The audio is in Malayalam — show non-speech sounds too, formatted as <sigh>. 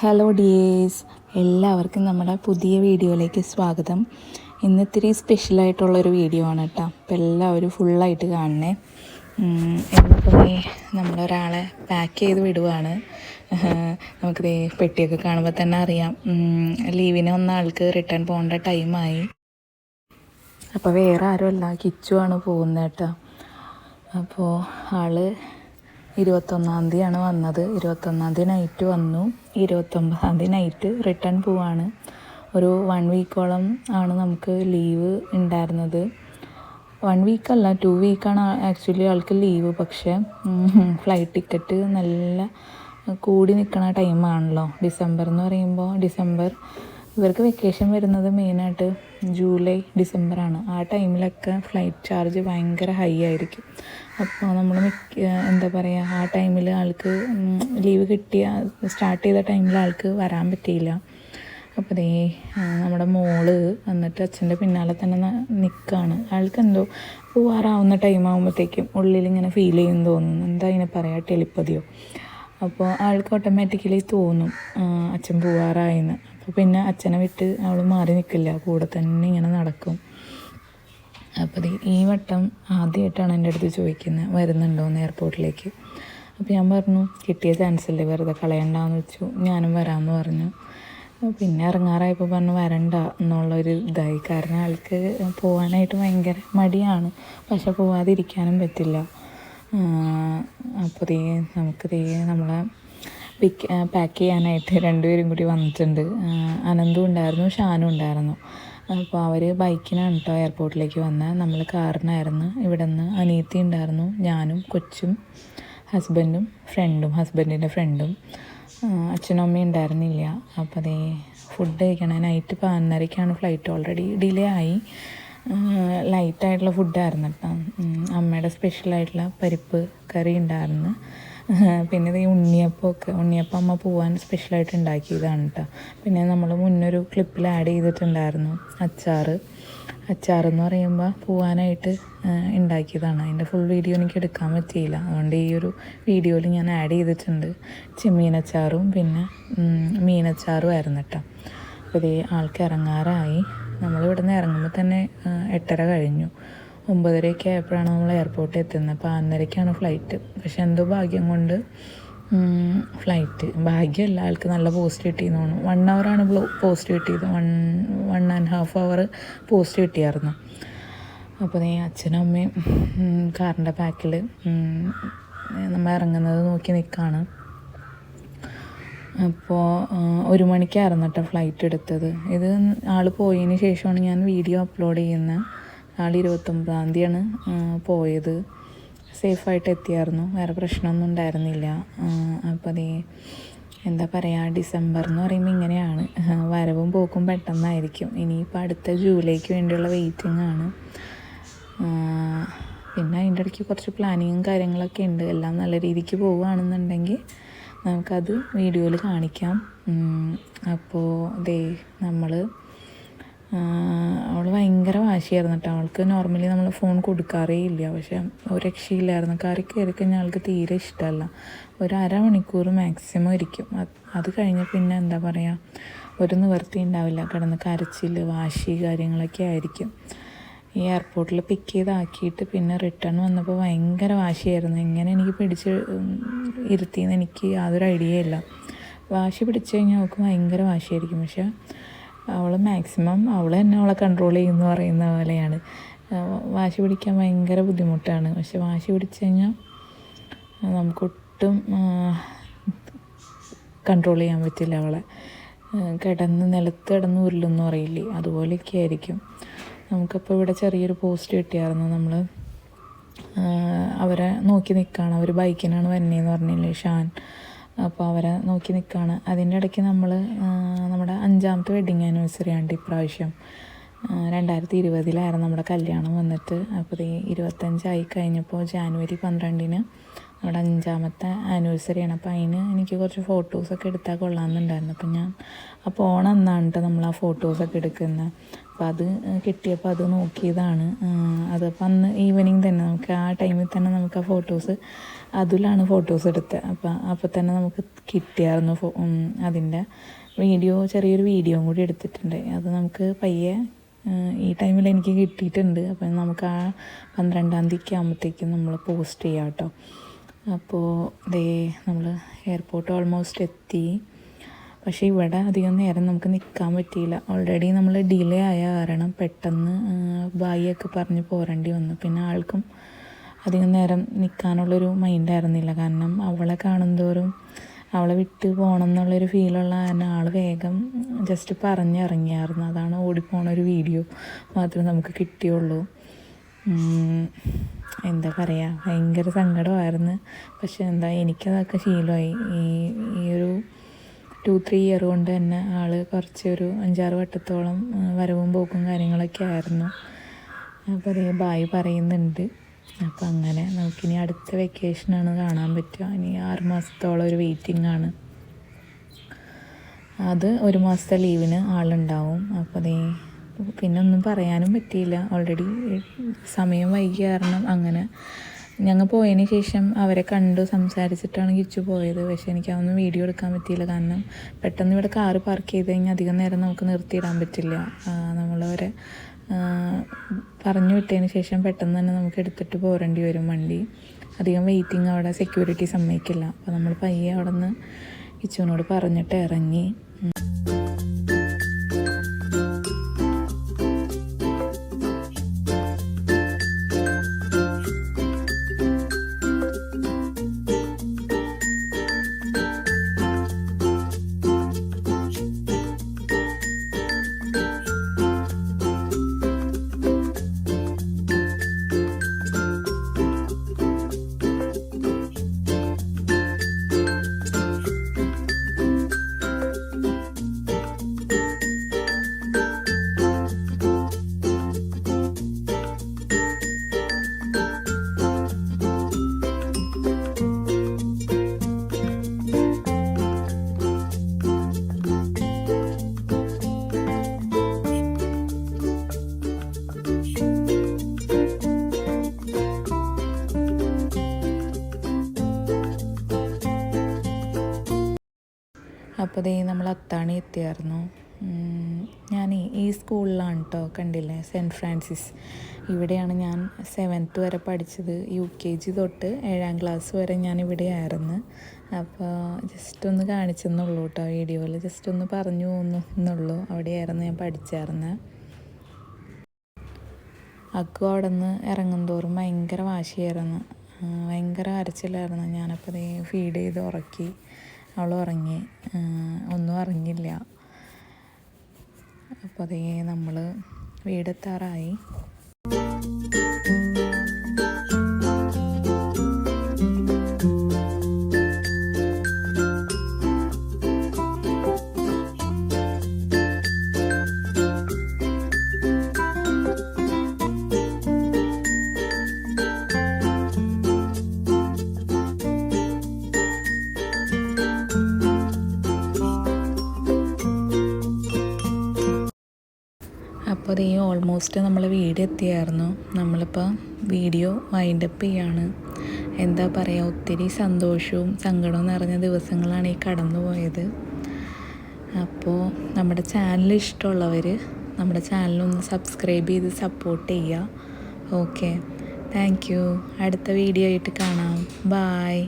ഹലോ ഡിയേഴ്സ് എല്ലാവർക്കും നമ്മുടെ പുതിയ വീഡിയോയിലേക്ക് സ്വാഗതം. ഇന്ന് ഇത്തിരി സ്പെഷ്യലായിട്ടുള്ളൊരു വീഡിയോ ആണ് കേട്ടോ. അപ്പം എല്ലാവരും ഫുള്ളായിട്ട് കാണണേ. എന്നിപ്പോൾ നമ്മളൊരാളെ പാക്ക് ചെയ്ത് വിടുവാണ്. നമുക്കിത് പെട്ടിയൊക്കെ കാണുമ്പോൾ തന്നെ അറിയാം. ലീവിന് വന്ന ആൾക്ക് റിട്ടേൺ പോകേണ്ട ടൈമായി അപ്പോൾ വേറെ ആരുമല്ല കിച്ചു ആണ് പോകുന്നത് കേട്ടോ. അപ്പോൾ ആൾ ഇരുപത്തൊന്നാം തീയതിയാണ് വന്നത്. ഇരുപത്തൊന്നാം തീയതി നൈറ്റ് വന്നു. ഇരുപത്തൊമ്പതാം തീയതി നൈറ്റ് റിട്ടേൺ പോവാണ്. ഒരു വൺ വീക്കോളം ആണ് നമുക്ക് ലീവ് ഉണ്ടായിരുന്നത് വൺ വീക്കല്ല ടു വീക്കാണ് ആക്ച്വലി ആൾക്ക് ലീവ് പക്ഷേ ഫ്ലൈറ്റ് ടിക്കറ്റ് നല്ല കൂടി നിൽക്കുന്ന ടൈമാണല്ലോ ഡിസംബർ എന്ന് പറയുമ്പോൾ ഡിസംബർ ഇവർക്ക് വെക്കേഷൻ വരുന്നത് മെയിനായിട്ട് ജൂലൈ ഡിസംബറാണ്. ആ ടൈമിലൊക്കെ ഫ്ലൈറ്റ് ചാർജ് ഭയങ്കര ഹൈ ആയിരിക്കും. അപ്പോൾ നമ്മൾ മിക്ക എന്താ പറയുക ആ ടൈമിൽ ആൾക്ക് ലീവ് കിട്ടിയ സ്റ്റാർട്ട് ചെയ്ത ടൈമിൽ ആൾക്ക് വരാൻ പറ്റിയില്ല. അപ്പോൾ ദേ നമ്മുടെ മോൾ വന്നിട്ട് അച്ഛന്റെ പിന്നാലെ തന്നെ നിൽക്കുകയാണ് ആൾക്ക് എന്തോ പോവാറാവുന്ന ടൈം ആകുമ്പോഴത്തേക്കും ഉള്ളിലിങ്ങനെ ഫീൽ ചെയ്യും തോന്നുന്നു. എന്താ ഇങ്ങനെ പറയുക ടെലിപ്പതിയോ. അപ്പോൾ ആൾക്ക് ഓട്ടോമാറ്റിക്കലി തോന്നും അച്ഛൻ പോവാറായെന്ന്. പിന്നെ അച്ഛനെ വിട്ട് അവൾ മാറി നിൽക്കില്ല കൂടെ തന്നെ ഇങ്ങനെ നടക്കും. അപ്പോൾ ഈ വട്ടം ആദ്യമായിട്ടാണ് എന്റെ അടുത്ത് ചോദിക്കുന്നത് വരുന്നുണ്ടോയെന്ന് എയർപോർട്ടിലേക്ക് അപ്പോൾ ഞാൻ പറഞ്ഞു കിട്ടിയ ചാൻസ് അല്ലേ വെറുതെ കളയണ്ടെന്ന് വെച്ചു. ഞാനും വരാമെന്ന് പറഞ്ഞു. പിന്നെ ഇറങ്ങാറായപ്പോൾ പറഞ്ഞു വരണ്ട. എന്നുള്ളൊരു ഇതായി. കാരണം ആൾക്ക് പോകാനായിട്ട് ഭയങ്കര മടിയാണ്. പക്ഷെ പോവാതിരിക്കാനും പറ്റില്ല. അപ്പോൾ ദേ നമുക്ക് ദേ നമ്മളെ പിക്ക് പാക്ക് ചെയ്യാനായിട്ട് രണ്ടുപേരും കൂടി വന്നിട്ടുണ്ട്. അനന്തും ഉണ്ടായിരുന്നു ഷാനും ഉണ്ടായിരുന്നു. അപ്പോൾ അവർ ബൈക്കിനാണ് കേട്ടോ എയർപോർട്ടിലേക്ക് വന്നത് നമ്മൾ കാറിനായിരുന്നു. ഇവിടെ നിന്ന് അനീത്തി ഉണ്ടായിരുന്നു ഞാനും കൊച്ചും ഹസ്ബൻഡും ഫ്രണ്ടും ഹസ്ബൻഡിന്റെ ഫ്രണ്ടും അച്ഛനും അമ്മയും ഉണ്ടായിരുന്നില്ല. അപ്പോൾ അതേ ഫുഡ് കഴിക്കണം. നൈറ്റ് പതിനൊന്നരയ്ക്കാണ് ഫ്ലൈറ്റ് ഓൾറെഡി ഡിലേ ആയി. ലൈറ്റായിട്ടുള്ള ഫുഡായിരുന്നു കേട്ടോ അമ്മയുടെ സ്പെഷ്യലായിട്ടുള്ള പരിപ്പ് കറി ഉണ്ടായിരുന്നു. <laughs> പിന്നെ ഇത് ഈ ഉണ്ണിയപ്പമൊക്കെ ഉണ്ണിയപ്പം അമ്മ പോവാൻ സ്പെഷ്യലായിട്ട് ഉണ്ടാക്കിയതാണ് കേട്ടോ പിന്നെ നമ്മൾ മുന്നൊരു ക്ലിപ്പിൽ ആഡ് ചെയ്തിട്ടുണ്ടായിരുന്നു അച്ചാർ എന്ന് പറയുമ്പോൾ പോവാനായിട്ട് ഉണ്ടാക്കിയതാണ്. അതിന്റെ ഫുൾ വീഡിയോ എനിക്ക് എടുക്കാൻ പറ്റിയില്ല. അതുകൊണ്ട് ഈ ഒരു വീഡിയോയിൽ ഞാൻ ആഡ് ചെയ്തിട്ടുണ്ട്. ചെമ്മീനച്ചാറും പിന്നെ മീനച്ചാറും ആയിരുന്നു കേട്ടോ അപ്പോൾ ഇതേ ആൾക്ക് ഇറങ്ങാറായി നിന്ന് ഇറങ്ങുമ്പോൾ തന്നെ എട്ടര കഴിഞ്ഞു. ഒമ്പതരയൊക്കെ ആയപ്പോഴാണ് നമ്മൾ എയർപോർട്ടിൽ എത്തുന്നത്. അപ്പോൾ അന്നരയ്ക്കാണ് ഫ്ലൈറ്റ് പക്ഷെ എന്തോ ഭാഗ്യം കൊണ്ട് ഫ്ലൈറ്റ് ഭാഗ്യമല്ല ആൾക്ക് നല്ല പോസ്റ്റ് കിട്ടിയെന്ന് തോന്നുന്നു. വൺ അവറാണ് പോസ്റ്റ് കിട്ടിയത്. One one and half hour post കിട്ടിയായിരുന്നു. അപ്പോൾ നീ അച്ഛനും അമ്മയും കാറിന്റെ ബാക്കിൽ നമ്മൾ ഇറങ്ങുന്നത് നോക്കി നിൽക്കുകയാണ് അപ്പോൾ ഒരു മണിക്കായിരുന്നു കേട്ടോ ഫ്ലൈറ്റ് എടുത്തത്. ഇത് ആൾ പോയതിന് ശേഷമാണ് ഞാൻ വീഡിയോ അപ്ലോഡ് ചെയ്യുന്നത്. ആൾ ഇരുപത്തൊമ്പതാം തീയതിയാണ് പോയത്. സേഫായിട്ട് എത്തിയായിരുന്നു വേറെ പ്രശ്നമൊന്നും ഉണ്ടായിരുന്നില്ല. അപ്പോൾ അതേ എന്താ പറയുക ഡിസംബർ എന്ന് പറയുമ്പോൾ ഇങ്ങനെയാണ്. വരവും പോക്കും പെട്ടെന്നായിരിക്കും. ഇനിയിപ്പോൾ അടുത്ത ജൂലൈക്ക് വേണ്ടിയുള്ള വെയിറ്റിംഗ് ആണ് പിന്നെ അതിന്റെ ഇടയ്ക്ക് കുറച്ച് പ്ലാനിങ്ങും കാര്യങ്ങളൊക്കെ ഉണ്ട്. എല്ലാം നല്ല രീതിക്ക് പോവുകയാണെന്നുണ്ടെങ്കിൽ നമുക്കത് വീഡിയോയിൽ കാണിക്കാം. അപ്പോൾ ദേ നമ്മൾ അവൾ ഭയങ്കര വാശിയായിരുന്നു കേട്ടോ അവൾക്ക് നോർമലി നമ്മൾ ഫോൺ കൊടുക്കാറേ ഇല്ല പക്ഷെ ഒരു രക്ഷയില്ലായിരുന്നു. കറി കയറി കഴിഞ്ഞാൽ ആൾക്ക് തീരെ ഇഷ്ടമല്ല ഒരു അരമണിക്കൂർ മാക്സിമം ഇരിക്കും. അത് കഴിഞ്ഞ് പിന്നെ എന്താ പറയുക ഒരു നിവർത്തി ഉണ്ടാവില്ല. കിടന്ന് കരച്ചിൽ വാശി കാര്യങ്ങളൊക്കെ ആയിരിക്കും. ഈ എയർപോർട്ടിൽ പിക്ക് ചെയ്താക്കിയിട്ട് പിന്നെ റിട്ടേൺ വന്നപ്പോൾ ഭയങ്കര വാശിയായിരുന്നു. എങ്ങനെ എനിക്ക് പിടിച്ച് ഇരുത്തിയെന്ന് എനിക്ക് യാതൊരു ഐഡിയ ഇല്ല. വാശി പിടിച്ചു കഴിഞ്ഞാൽ അവൾക്ക് ഭയങ്കര വാശിയായിരിക്കും. പക്ഷെ അവൾ മാക്സിമം അവൾ തന്നെ അവളെ കൺട്രോൾ ചെയ്യുമെന്ന് പറയുന്ന പോലെയാണ്. വാശി പിടിക്കാൻ ഭയങ്കര ബുദ്ധിമുട്ടാണ്. പക്ഷെ വാശി പിടിച്ചു കഴിഞ്ഞാൽ നമുക്കൊട്ടും കൺട്രോൾ ചെയ്യാൻ പറ്റില്ല അവളെ. കിടന്ന് നിലത്ത് കിടന്ന് ഉരുളെന്ന് പറയില്ലേ? അതുപോലെയൊക്കെ ആയിരിക്കും. നമുക്കപ്പോൾ ഇവിടെ ചെറിയൊരു പോസ്റ്റ് കിട്ടിയായിരുന്നു. നമ്മൾ അവരെ നോക്കി നിൽക്കുകയാണ് അവർ ബൈക്കിനാണ് വരുന്നതെന്ന് പറഞ്ഞില്ലേ ഷാൻ? അപ്പോൾ അവരെ നോക്കി നിൽക്കുകയാണ് അതിന്റെ ഇടയ്ക്ക് നമ്മൾ നമ്മുടെ അഞ്ചാമത്തെ വെഡിങ് ആനിവേഴ്സറി ആണ് ഇപ്രാവശ്യം രണ്ടായിരത്തി ഇരുപതിലായിരുന്നു നമ്മുടെ കല്യാണം വന്നിട്ട്. അപ്പോൾ ഈ ഇരുപത്തഞ്ചായി കഴിഞ്ഞപ്പോൾ ജാനുവരി പന്ത്രണ്ടിന് നമ്മുടെ അഞ്ചാമത്തെ ആനിവേഴ്സറിയാണ് അപ്പോൾ അതിന് എനിക്ക് കുറച്ച് ഫോട്ടോസൊക്കെ എടുത്താൽ കൊള്ളാമെന്നുണ്ടായിരുന്നു. അപ്പം ഞാൻ ആ പോണ അന്നാണ് കേട്ടോ നമ്മൾ ആ ഫോട്ടോസൊക്കെ എടുക്കുന്നത് അപ്പോൾ അത് കിട്ടിയപ്പോൾ അത് നോക്കിയതാണ്. അതപ്പോൾ അന്ന് ഈവനിങ് തന്നെ നമുക്ക് ആ ടൈമിൽ തന്നെ നമുക്ക് ആ ഫോട്ടോസ് അതിലാണ് ഫോട്ടോസ് എടുത്തത് അപ്പം അപ്പോൾ തന്നെ നമുക്ക് കിട്ടിയായിരുന്നു ഫോ അതിന്റെ വീഡിയോ ചെറിയൊരു വീഡിയോ കൂടി എടുത്തിട്ടുണ്ട്. അത് നമുക്ക് പയ്യെ ഈ ടൈമിൽ എനിക്ക് കിട്ടിയിട്ടുണ്ട്. അപ്പം നമുക്ക് ആ പന്ത്രണ്ടാം തീയതിക്ക് ആകുമ്പോഴത്തേക്കും നമ്മൾ പോസ്റ്റ് ചെയ്യാം കേട്ടോ അപ്പോൾ ദേ നമ്മൾ എയർപോർട്ട് ഓൾമോസ്റ്റ് എത്തി. പക്ഷേ ഇവിടെ അധികം നേരം നമുക്ക് നിൽക്കാൻ പറ്റിയില്ല. ഓൾറെഡി നമ്മൾ ഡിലേ ആയ കാരണം പെട്ടെന്ന് ബായിയൊക്കെ പറഞ്ഞ് പോരേണ്ടി വന്നു. പിന്നെ ആൾക്കും അധികം നേരം നിൽക്കാനുള്ളൊരു മൈൻഡായിരുന്നില്ല കാരണം അവളെ കാണുന്തോറും അവളെ വിട്ട് പോകണം എന്നുള്ളൊരു ഫീലുള്ള കാരണം ആൾ വേഗം ജസ്റ്റ് പറഞ്ഞിറങ്ങിയായിരുന്നു. അതാണ് ഓടിപ്പോണ ഒരു വീഡിയോ മാത്രമേ നമുക്ക് കിട്ടിയുള്ളൂ. എന്താ പറയുക ഭയങ്കര സങ്കടമായിരുന്നു. പക്ഷെ എന്താ എനിക്കതൊക്കെ ശീലമായി. ഈ ഈ ഒരു ടു ത്രീ ഇയർ കൊണ്ട് തന്നെ ആൾ കുറച്ച് ഒരു അഞ്ചാറ് വട്ടത്തോളം വരവും പോക്കും കാര്യങ്ങളൊക്കെ ആയിരുന്നു. അപ്പോൾ അതേ ബായ് പറയുന്നുണ്ട്. അപ്പോൾ അങ്ങനെ നമുക്കിനി അടുത്ത വെക്കേഷനാണ് കാണാൻ പറ്റുക. ഇനി ആറ് മാസത്തോളം ഒരു വെയിറ്റിംഗ് ആണ്. അത് ഒരു മാസത്തെ ലീവിന് ആളുണ്ടാവും. അപ്പോൾ അതേ പിന്നെ ഒന്നും പറയാനും പറ്റിയില്ല. ഓൾറെഡി സമയം വൈകി കാരണം അങ്ങനെ. ഞങ്ങൾ പോയതിന് ശേഷം അവരെ കണ്ടു സംസാരിച്ചിട്ടാണ് കിച്ചു പോയത്. പക്ഷേ എനിക്ക് അതൊന്നും വീഡിയോ എടുക്കാൻ പറ്റിയില്ല. കാരണം പെട്ടെന്ന് ഇവിടെ കാറ് പാർക്ക് ചെയ്ത് കഴിഞ്ഞാൽ അധികം നേരം നമുക്ക് നിർത്തിയിടാൻ പറ്റില്ല. നമ്മളവരെ പറഞ്ഞു വിട്ടതിന് ശേഷം പെട്ടെന്ന് തന്നെ നമുക്ക് എടുത്തിട്ട് പോരേണ്ടി വരും വണ്ടി. അധികം വെയിറ്റിംഗ് അവിടെ സെക്യൂരിറ്റി സമ്മതിക്കില്ല. അപ്പോൾ നമ്മൾ പയ്യെ അവിടെ നിന്ന് കിച്ചുവിനോട് പറഞ്ഞിട്ട് ഇറങ്ങി. അപ്പോൾ ദേ നമ്മൾ അത്താണി എത്തിയായിരുന്നു. ഞാൻ ഈ സ്കൂളിലാണ് കേട്ടോ കണ്ടില്ലേ സെന്റ് ഫ്രാൻസിസ്. ഇവിടെയാണ് ഞാൻ സെവൻത്ത് വരെ പഠിച്ചത്. യു കെ ജി തൊട്ട് ഏഴാം ക്ലാസ് വരെ ഞാൻ ഇവിടെയായിരുന്നു അപ്പോൾ ജസ്റ്റ് ഒന്ന് കാണിച്ചെന്നുള്ളൂ കേട്ടോ വീഡിയോയിൽ. ജസ്റ്റ് ഒന്ന് പറഞ്ഞു പോന്നു എന്നുള്ളൂ അവിടെയായിരുന്നു ഞാൻ പഠിച്ചായിരുന്നത് അക്കു അവിടെ നിന്ന് ഇറങ്ങും തോറും ഭയങ്കര വാശിയായിരുന്നു. ഭയങ്കര അരച്ചിലായിരുന്നു ഞാനപ്പോൾ ഫീഡ് ചെയ്ത് ഉറക്കി. അവൾ ഉറങ്ങി ഒന്നും അറിഞ്ഞില്ല. അപ്പോൾ അതേ നമ്മൾ വീടെത്താറായി. ദേ ഓൾമോസ്റ്റ് നമ്മൾ വീട് എത്തിയായിരുന്നു നമ്മളിപ്പോൾ വീഡിയോ വൈൻഡപ്പ് ചെയ്യാണ്. എന്താ പറയുക ഒത്തിരി സന്തോഷവും സങ്കടവും നിറഞ്ഞ ദിവസങ്ങളാണ് ഈ കടന്നു പോയത്. അപ്പോൾ നമ്മുടെ ചാനൽ ഇഷ്ടമുള്ളവർ നമ്മുടെ ചാനലൊന്ന് സബ്സ്ക്രൈബ് ചെയ്ത് സപ്പോർട്ട് ചെയ്യുക ഓക്കെ താങ്ക് യു അടുത്ത വീഡിയോ ആയിട്ട് കാണാം. ബായ്